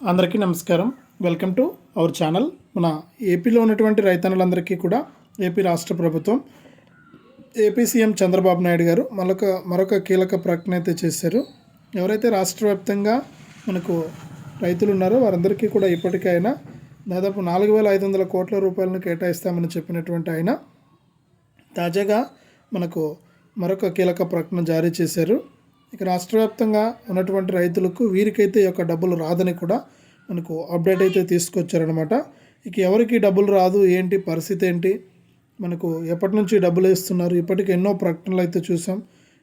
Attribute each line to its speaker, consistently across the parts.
Speaker 1: అందరికీ నమస్కారం. Welcome to our channel. మన ఏపీలో ఉన్నటువంటి రైతన్నులందరికీ కూడా ఏపీ రాష్ట్ర ప్రభుత్వం ఏపీ సీఎం చంద్రబాబు నాయుడు గారు మరొక మరొక కీలక ప్రకటన అయితే చేశారు. ఎవరైతే రాష్ట్ర వ్యాప్తంగా మనకు రైతులు ఉన్నారో వారందరికీ కూడా ఇప్పటికైనా దాదాపు నాలుగు వేల ఐదు వందల కోట్ల రూపాయలను కేటాయిస్తామని చెప్పినటువంటి ఆయన. తాజాగా మనకు మరొక కీలక ప్రకటన జారీ చేశారు. ఇక రాష్ట్ర వ్యాప్తంగా ఉన్నటువంటి రైతులకు వీరికైతే ఈ యొక్క డబ్బులు రాదని కూడా మనకు అప్డేట్ అయితే తీసుకొచ్చారనమాట ఇక ఎవరికి డబ్బులు రాదు ఏంటి పరిస్థితి ఏంటి? మనకు ఎప్పటి నుంచి డబ్బులు వేస్తున్నారు? ఇప్పటికి ఎన్నో ప్రకటనలు అయితే చూసాం.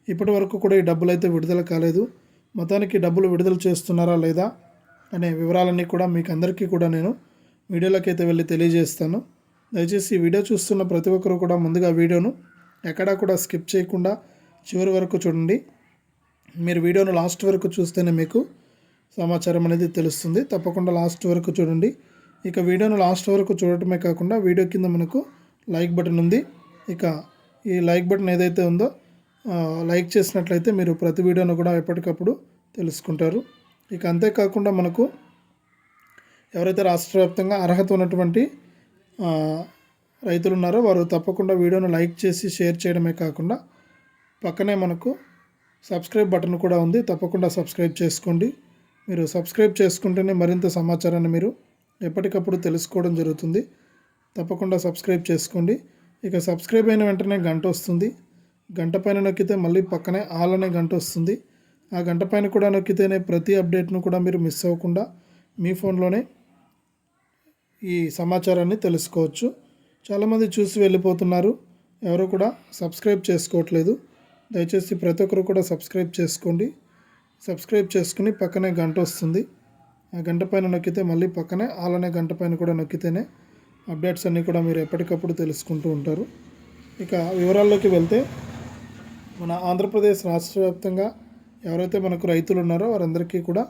Speaker 1: ఇప్పటి వరకు కూడా ఈ డబ్బులు అయితే విడుదల కాలేదు. మొత్తానికి డబ్బులు విడుదల చేస్తున్నారా లేదా అనే వివరాలన్నీ కూడా మీకు అందరికీ కూడా నేను వీడియోలోకి అయితే వెళ్ళి తెలియజేస్తాను. దయచేసి ఈ వీడియో చూస్తున్న ప్రతి ఒక్కరు కూడా ముందుగా వీడియోను ఎక్కడా కూడా స్కిప్ చేయకుండా చివరి వరకు చూడండి. మీరు వీడియోను లాస్ట్ వరకు చూస్తేనే మీకు సమాచారం అనేది తెలుస్తుంది. తప్పకుండా లాస్ట్ వరకు చూడండి. ఇక వీడియోను లాస్ట్ వరకు చూడటమే కాకుండా వీడియో కింద మనకు లైక్ బటన్ ఉంది. ఇక ఈ లైక్ బటన్ ఏదైతే ఉందో లైక్ చేసినట్లయితే మీరు ప్రతి వీడియోను కూడా ఎప్పటికప్పుడు తెలుసుకుంటారు. ఇక అంతేకాకుండా మనకు ఎవరైతే రాష్ట్ర వ్యాప్తంగా అర్హత ఉన్నటువంటి రైతులు ఉన్నారో వారు తప్పకుండా వీడియోను లైక్ చేసి షేర్ చేయడమే కాకుండా పక్కనే మనకు సబ్స్క్రైబ్ బటన్ కూడా ఉంది. తప్పకుండా సబ్స్క్రైబ్ చేసుకోండి. మీరు సబ్స్క్రైబ్ చేసుకుంటేనే మరింత సమాచారాన్ని మీరు ఎప్పటికప్పుడు తెలుసుకోవడం జరుగుతుంది. తప్పకుండా సబ్స్క్రైబ్ చేసుకోండి. ఇక సబ్స్క్రైబ్ అయిన వెంటనే గంట వస్తుంది. గంట పైన నొక్కితే మళ్ళీ పక్కనే ఆల్ అనే గంట వస్తుంది. ఆ గంట పైన కూడా నొక్కితేనే ప్రతి అప్డేట్ను కూడా మీరు మిస్ అవ్వకుండా మీ ఫోన్లోనే ఈ సమాచారాన్ని తెలుసుకోవచ్చు. చాలామంది చూసి వెళ్ళిపోతున్నారు. ఎవరు కూడా సబ్స్క్రైబ్ చేసుకోవట్లేదు. దయచేసి ప్రతి ఒక్కరు కూడా సబ్స్క్రైబ్ చేసుకోండి. సబ్స్క్రైబ్ చేసుకుని పక్కనే గంట వస్తుంది. ఆ గంట పైన నొక్కితే మళ్ళీ పక్కనే అలానే గంట పైన కూడా నొక్కితేనే అప్డేట్స్ అన్నీ కూడా మీరు ఎప్పటికప్పుడు తెలుసుకుంటూ ఉంటారు. ఇక వివరాల్లోకి వెళ్తే మన ఆంధ్రప్రదేశ్ రాష్ట్ర వ్యాప్తంగా ఎవరైతే మనకు రైతులు ఉన్నారో వారందరికీ కూడా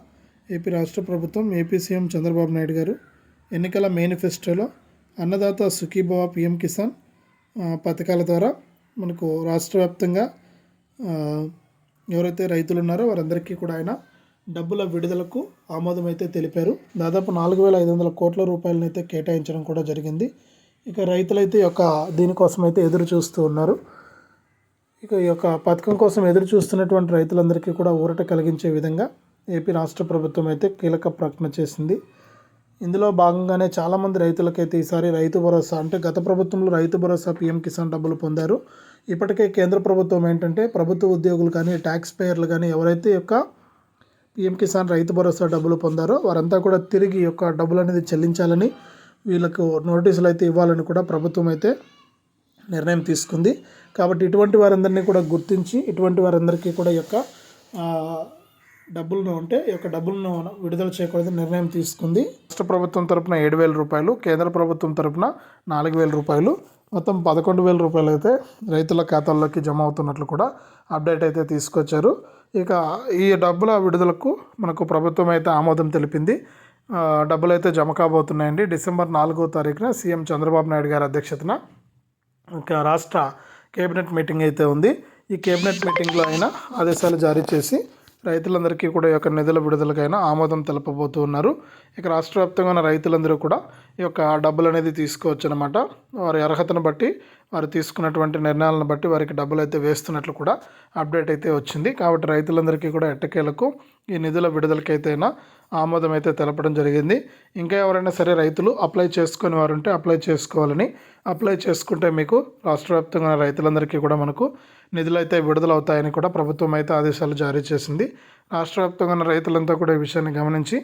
Speaker 1: ఏపీ రాష్ట్ర ప్రభుత్వం ఏపీ సీఎం చంద్రబాబు నాయుడు గారు ఎన్నికల మేనిఫెస్టోలో అన్నదాత సుఖీభవ పిఎం కిసాన్ పథకాల ద్వారా మనకు రాష్ట్ర వ్యాప్తంగా ఎవరైతే రైతులు ఉన్నారో వారందరికీ కూడా ఆయన డబ్బుల విడుదలకు ఆమోదం అయితే తెలిపారు. దాదాపు నాలుగు వేల ఐదు వందల కోట్ల రూపాయలను అయితే కేటాయించడం కూడా జరిగింది. ఇక రైతులైతే యొక్క దీనికోసం అయితే ఎదురు చూస్తూ ఉన్నారు. ఇక ఈ యొక్క పథకం కోసం ఎదురు చూస్తున్నటువంటి రైతులందరికీ కూడా ఊరట కలిగించే విధంగా ఏపీ రాష్ట్ర ప్రభుత్వం అయితే కీలక ప్రకటన చేసింది. ఇందులో భాగంగానే చాలామంది రైతులకైతే ఈసారి రైతు భరోసా అంటే గత ప్రభుత్వంలో రైతు భరోసా పీఎం కిసాన్ డబ్బులు పొందారు. ఇప్పటికే కేంద్ర ప్రభుత్వం ఏంటంటే ప్రభుత్వ ఉద్యోగులు కానీ ట్యాక్స్ పేయర్లు కానీ ఎవరైతే యొక్క పీఎం కిసాన్ రైతు భరోసా డబ్బులు పొందారో వారంతా కూడా తిరిగి యొక్క డబ్బులు అనేది చెల్లించాలని వీళ్ళకు నోటీసులు అయితే ఇవ్వాలని కూడా ప్రభుత్వం అయితే నిర్ణయం తీసుకుంది. కాబట్టి ఇటువంటి వారందరినీ కూడా గుర్తించి ఇటువంటి వారందరికీ కూడా యొక్క డబ్బులను ఉంటే ఈ యొక్క డబ్బులను విడుదల చేయకూడదని నిర్ణయం తీసుకుంది. రాష్ట్ర ప్రభుత్వం తరపున ఏడు వేల రూపాయలు కేంద్ర ప్రభుత్వం తరపున నాలుగు వేల రూపాయలు మొత్తం పదకొండు వేల రూపాయలు అయితే రైతుల ఖాతాల్లోకి జమ అవుతున్నట్లు కూడా అప్డేట్ అయితే తీసుకొచ్చారు. ఇక ఈ డబ్బుల విడుదలకు మనకు ప్రభుత్వం అయితే ఆమోదం తెలిపింది. డబ్బులు అయితే జమ కాబోతున్నాయండి. డిసెంబర్ నాలుగో తారీఖున సీఎం చంద్రబాబు నాయుడు గారి అధ్యక్షతన ఇంకా రాష్ట్ర కేబినెట్ మీటింగ్ అయితే ఉంది. ఈ కేబినెట్ మీటింగ్లో అయినా ఆదేశాలు జారీ చేసి రైతులందరికీ కూడా ఈ యొక్క నిధుల విడుదలకైనా ఆమోదం తెలపబోతూ ఉన్నారు. ఇక రాష్ట్ర వ్యాప్తంగా ఉన్న రైతులందరూ కూడా ఈ యొక్క డబ్బులు అనేది తీసుకోవచ్చు అనమాట వారి అర్హతను బట్టి వారు తీసుకున్నటువంటి నిర్ణయాలను బట్టి వారికి డబ్బులు అయితే వేస్తున్నట్లు కూడా అప్డేట్ అయితే వచ్చింది. కాబట్టి రైతులందరికీ కూడా ఎట్టకేలకు ఈ నిధుల విడుదలకైతేనా ఆమోదం అయితే తెలపడం జరిగింది. ఇంకా ఎవరైనా సరే రైతులు అప్లై చేసుకుని వారు ఉంటే అప్లై చేసుకోవాలని అప్లై చేసుకుంటే మీకు రాష్ట్ర వ్యాప్తంగా ఉన్న రైతులందరికీ కూడా మనకు నిధులు అయితే విడుదలవుతాయని కూడా ప్రభుత్వం అయితే ఆదేశాలు జారీ చేసింది. రాష్ట్ర వ్యాప్తంగా ఉన్న రైతులంతా కూడా ఈ విషయాన్ని గమనించి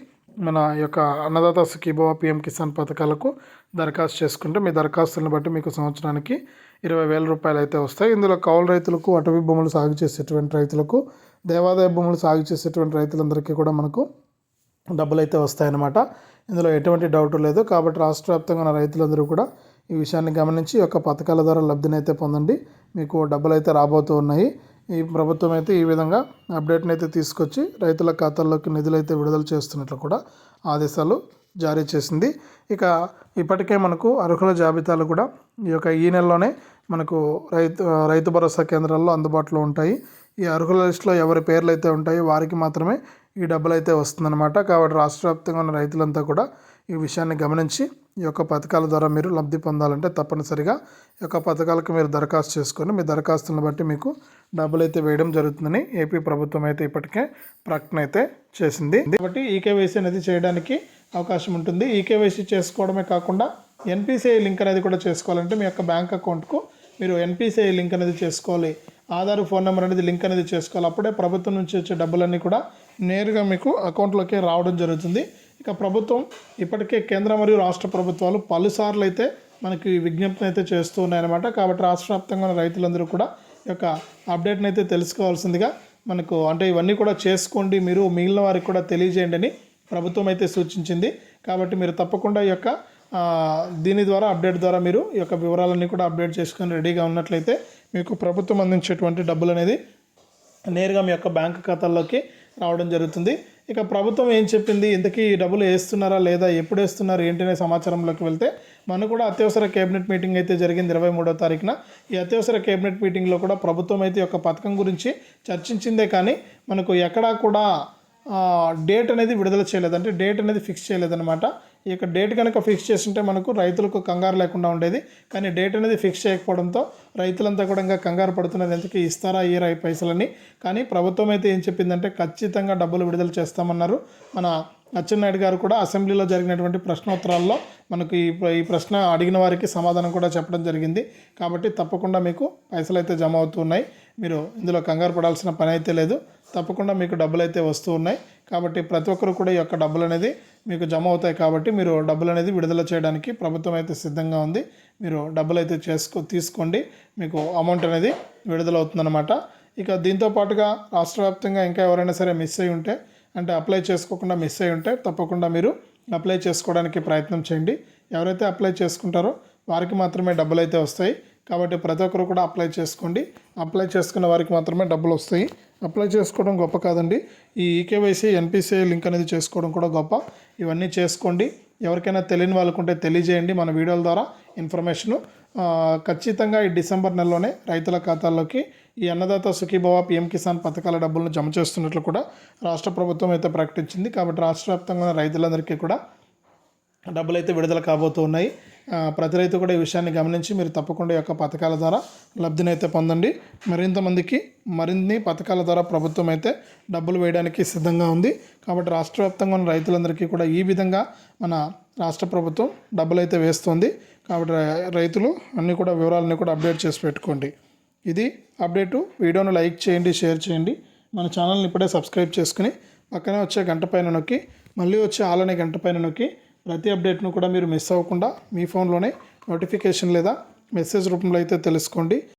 Speaker 1: మన యొక్క అన్నదాత సుఖీభవ పిఎం కిసాన్ పథకాలకు దరఖాస్తు చేసుకుంటే మీ దరఖాస్తులను బట్టి మీకు సంవత్సరానికి ఇరవై వేల రూపాయలు అయితే వస్తాయి. ఇందులో కౌలు రైతులకు అటవీ భూములు సాగు చేసేటువంటి రైతులకు దేవాదాయ భూములు సాగు చేసేటువంటి రైతులందరికీ కూడా మనకు డబ్బులు అయితే వస్తాయన్నమాట. ఇందులో ఎటువంటి డౌట్ లేదు. కాబట్టి రాష్ట్ర వ్యాప్తంగా ఉన్న రైతులందరూ కూడా ఈ విషయాన్ని గమనించి యొక్క పథకాల ద్వారా లబ్ధిని అయితే పొందండి. మీకు డబ్బులు అయితే రాబోతూ ఉన్నాయి. ఈ ప్రభుత్వం అయితే ఈ విధంగా అప్డేట్ని అయితే తీసుకొచ్చి రైతుల ఖాతాల్లోకి నిధులు అయితే విడుదల చేస్తున్నట్లు కూడా ఆదేశాలు జారీ చేసింది. ఇక ఇప్పటికే మనకు అర్హుల జాబితాలు కూడా ఈ యొక్క ఈ నెలలోనే మనకు రైతు రైతు భరోసా కేంద్రాల్లో అందుబాటులో ఉంటాయి. ఈ అర్హుల లిస్టులో ఎవరి పేర్లు అయితే ఉంటాయో వారికి మాత్రమే ఈ డబ్బులు అయితే వస్తుందన్నమాట. కాబట్టి రాష్ట్ర వ్యాప్తంగా ఉన్న రైతులంతా కూడా ఈ విషయాన్ని గమనించి ఈ యొక్క పథకాల ద్వారా మీరు లబ్ధి పొందాలంటే తప్పనిసరిగా ఈ యొక్క పథకాలకు మీరు దరఖాస్తు చేసుకొని మీ దరఖాస్తులను బట్టి మీకు డబ్బులు అయితే వేయడం జరుగుతుందని ఏపీ ప్రభుత్వం అయితే ఇప్పటికే ప్రకటన అయితే చేసింది. కాబట్టి ఈకేవైసీ అనేది చేయడానికి అవకాశం ఉంటుంది. ఈకేవైసీ చేసుకోవడమే కాకుండా ఎన్పిసిఐ లింక్ అనేది కూడా చేసుకోవాలంటే మీ యొక్క బ్యాంక్ అకౌంట్కు మీరు ఎన్పిసిఐ లింక్ అనేది చేసుకోవాలి. ఆధార్ ఫోన్ నెంబర్ అనేది లింక్ అనేది చేసుకోవాలి. అప్పుడే ప్రభుత్వం నుంచి వచ్చే డబ్బులన్నీ కూడా నేరుగా మీకు అకౌంట్లోకి రావడం జరుగుతుంది. ఇక ప్రభుత్వం ఇప్పటికే కేంద్ర మరియు రాష్ట్ర ప్రభుత్వాలు పలుసార్లు అయితే మనకి విజ్ఞప్తిని అయితే చేస్తూ ఉన్నాయన్నమాట కాబట్టి రాష్ట్ర వ్యాప్తంగా ఉన్న రైతులందరూ కూడా ఈ యొక్క అప్డేట్ని అయితే తెలుసుకోవాల్సిందిగా మనకు అంటే ఇవన్నీ కూడా చేసుకోండి మీరు మిగిలిన వారికి కూడా తెలియజేయండి అని ప్రభుత్వం అయితే సూచించింది. కాబట్టి మీరు తప్పకుండా ఈ యొక్క దీని ద్వారా అప్డేట్ ద్వారా మీరు ఈ యొక్క వివరాలన్నీ కూడా అప్డేట్ చేసుకొని రెడీగా ఉన్నట్లయితే మీకు ప్రభుత్వం అందించేటువంటి డబ్బులు అనేది నేరుగా మీ యొక్క బ్యాంక్ ఖాతాల్లోకి రావడం జరుగుతుంది. ఇక ప్రభుత్వం ఏం చెప్పింది? ఇంతకీ డబ్బులు వేస్తున్నారా లేదా? ఎప్పుడు వేస్తున్నారు? ఏంటి అనే సమాచారంలోకి వెళ్తే మనకు కూడా అత్యవసర కేబినెట్ మీటింగ్ అయితే జరిగింది ఇరవై మూడో తారీఖున. ఈ అత్యవసర కేబినెట్ మీటింగ్లో కూడా ప్రభుత్వం అయితే ఒక పథకం గురించి చర్చించిందే కానీ మనకు ఎక్కడా కూడా డేట్ అనేది విడుదల చేయలేదు. అంటే డేట్ అనేది ఫిక్స్ చేయలేదన్నమాట. ఈ యొక్క డేట్ కనుక ఫిక్స్ చేస్తుంటే మనకు రైతులకు కంగారు లేకుండా ఉండేది. కానీ డేట్ అనేది ఫిక్స్ చేయకపోవడంతో రైతులంతా కూడా ఇంకా కంగారు పడుతున్నారు. ఎందుకు ఇస్తారా ఈ ఈ పైసలని కానీ ప్రభుత్వం అయితే ఏం చెప్పిందంటే ఖచ్చితంగా డబ్బులు విడుదల చేస్తామన్నారు. మన అచ్చెన్నాయుడు గారు కూడా అసెంబ్లీలో జరిగినటువంటి ప్రశ్నోత్తరాల్లో మనకు ఈ ఈ ప్రశ్న అడిగిన వారికి సమాధానం కూడా చెప్పడం జరిగింది. కాబట్టి తప్పకుండా మీకు పైసలు అయితే జమ అవుతున్నాయి మీరు ఇందులో కంగారు పడాల్సిన పని అయితే లేదు. తప్పకుండా మీకు డబ్బులు అయితే వస్తూ ఉన్నాయి. కాబట్టి ప్రతి ఒక్కరు కూడా ఈ యొక్క డబ్బులు అనేది మీకు జమ అవుతాయి కాబట్టి మీరు డబ్బులు అనేది విడుదల చేయడానికి ప్రభుత్వం అయితే సిద్ధంగా ఉంది. మీరు డబ్బులు అయితే చేసుకో తీసుకోండి. మీకు అమౌంట్ అనేది విడుదలవుతుందన్నమాట. ఇక దీంతో పాటుగా రాష్ట్ర వ్యాప్తంగా ఇంకా ఎవరైనా సరే మిస్ అయి ఉంటే అంటే అప్లై చేసుకోకుండా మిస్ అయి ఉంటే తప్పకుండా మీరు అప్లై చేసుకోవడానికి ప్రయత్నం చేయండి. ఎవరైతే అప్లై చేసుకుంటారో వారికి మాత్రమే డబ్బులు అయితే వస్తాయి. కాబట్టి ప్రతి ఒక్కరు కూడా అప్లై చేసుకోండి. అప్లై చేసుకున్న వారికి మాత్రమే డబ్బులు వస్తాయి. అప్లై చేసుకోవడం గొప్ప కాదండి. ఈ ఈకేవైసీ ఎన్పిసిఐ లింక్ అనేది చేసుకోవడం కూడా గొప్ప. ఇవన్నీ చేసుకోండి. ఎవరికైనా తెలియని వాళ్ళకుంటే తెలియజేయండి మన వీడియోల ద్వారా ఇన్ఫర్మేషను. ఖచ్చితంగా ఈ డిసెంబర్ నెలలోనే రైతుల ఖాతాల్లోకి ఈ అన్నదాత సుఖీభవ పిఎం కిసాన్ పథకాల డబ్బులను జమ చేస్తున్నట్లు కూడా రాష్ట్ర ప్రభుత్వం అయితే ప్రకటించింది. కాబట్టి రాష్ట్ర వ్యాప్తంగా ఉన్న రైతులందరికీ కూడా డబ్బులు అయితే విడుదల కాబోతున్నాయి. ప్రతి రైతు కూడా ఈ విషయాన్ని గమనించి మీరు తప్పకుండా యొక్క పథకాల ద్వారా లబ్ధినైతే పొందండి. మరింతమందికి మరిన్ని పథకాల ద్వారా ప్రభుత్వం అయితే డబ్బులు వేయడానికి సిద్ధంగా ఉంది. కాబట్టి రాష్ట్ర వ్యాప్తంగా ఉన్న రైతులందరికీ కూడా ఈ విధంగా మన రాష్ట్ర ప్రభుత్వం డబ్బులు అయితే వేస్తుంది. కాబట్టి రైతులు అన్నీ కూడా వివరాలన్నీ కూడా అప్డేట్ చేసి పెట్టుకోండి. ఇది అప్డేటు. వీడియోను లైక్ చేయండి షేర్ చేయండి. మన ఛానల్ని ఇప్పుడే సబ్స్క్రైబ్ చేసుకుని పక్కనే వచ్చే గంట పైన నొక్కి మళ్ళీ వచ్చే ఆలనే గంట పైన నొక్కి ప్రతి అప్డేట్ను కూడా మీరు మిస్ అవ్వకుండా మీ ఫోన్లోనే నోటిఫికేషన్ లేదా మెసేజ్ రూపంలో అయితే తెలుసుకోండి.